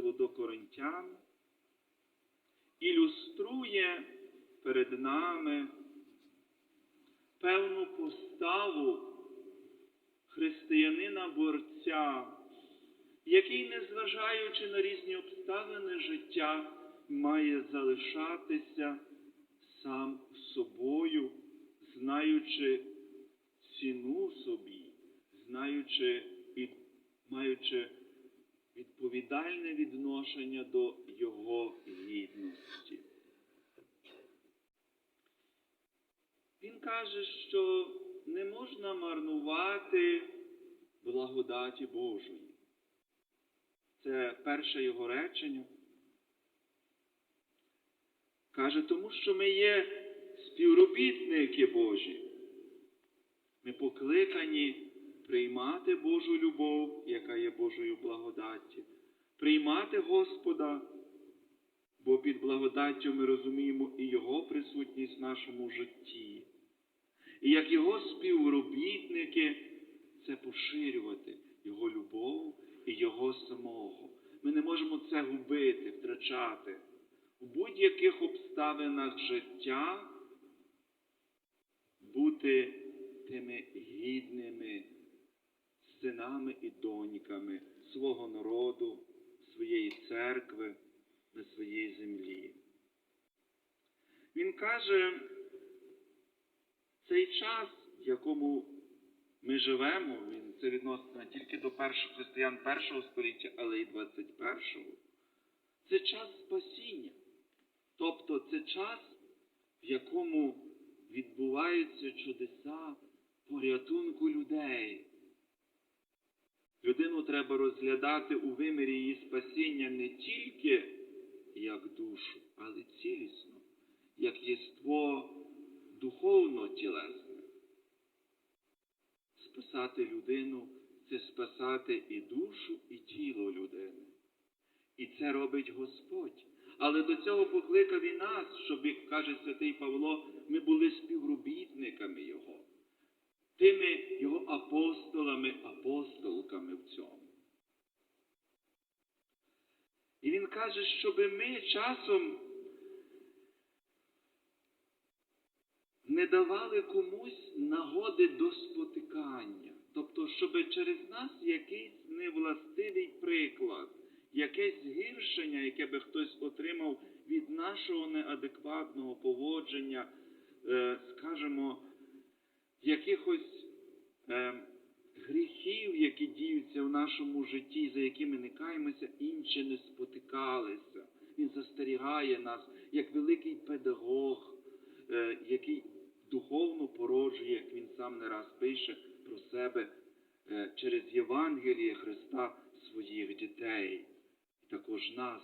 до Коринтян ілюструє перед нами певну поставу християнина борця, який, незважаючи на різні обставини життя, має залишатися сам собою, знаючи ціну собі, знаючи і маючи відповідальне відношення до його гідності. Він каже, що не можна марнувати благодаті Божої. Це перше його речення. Каже, тому що ми є співробітники Божі. Ми покликані приймати Божу любов, яка є Божою благодаттю, приймати Господа, бо під благодаттю ми розуміємо і Його присутність в нашому житті. І як Його співробітники це поширювати Його любов і Його самого. Ми не можемо це губити, втрачати. У будь-яких обставинах життя бути тими гідними синами і доньками свого народу, своєї церкви на своїй землі. Він каже, цей час, в якому ми живемо, він це відноситься не тільки до перших християн першого століття, але й 21-го, це час спасіння. Тобто це час, в якому відбуваються чудеса порятунку людей. Людину треба розглядати у вимірі її спасіння не тільки як душу, але цілісно, як єство духовно тілесне. Спасати людину це спасати і душу, і тіло людини. І це робить Господь. Але до цього покликав і нас, щоб, як каже святий Павло, ми були співробітниками Його, тими апостолами, апостолками в цьому. І він каже, щоб ми часом не давали комусь нагоди до спотикання. Тобто, щоб через нас якийсь невластивий приклад, якесь гіршення, яке би хтось отримав від нашого неадекватного поводження, е, скажімо, якихось гріхів, які діються в нашому житті, за якими не каємося, інші не спотикалися. Він застерігає нас як великий педагог, е, який духовно породжує, як він сам не раз пише про себе е, через Євангеліє Христа своїх дітей, і також нас.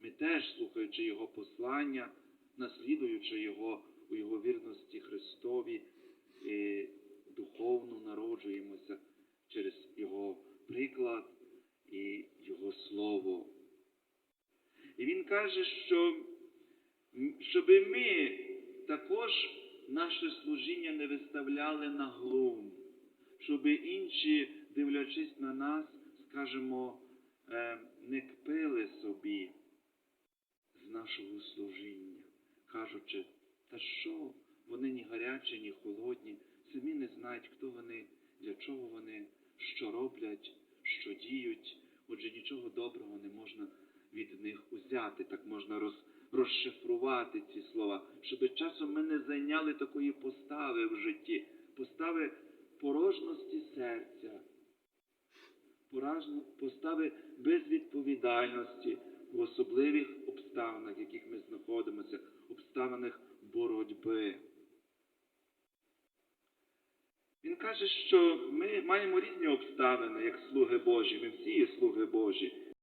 Ми теж, слухаючи Його послання, наслідуючи Його у Його вірності Христові, і духовно народжуємося через Його приклад і Його Слово. І Він каже, що щоб ми також наше служіння не виставляли на глум, щоб інші, дивлячись на нас, скажімо, е, не кпили собі з нашого служіння, кажучи, та що, вони ні гарячі, ні холодні, самі не знають, хто вони, для чого вони, що роблять, що діють. Отже, нічого доброго не можна від них узяти, так можна роз, розшифрувати ці слова, щоб часом ми не зайняли такої постави в житті, постави порожності серця, постави безвідповідальності в особливих обставинах, в яких ми знаходимося, обставинах боротьби. Він каже, що ми маємо різні обставини, як слуги Божі, ми всі є слуги Божі.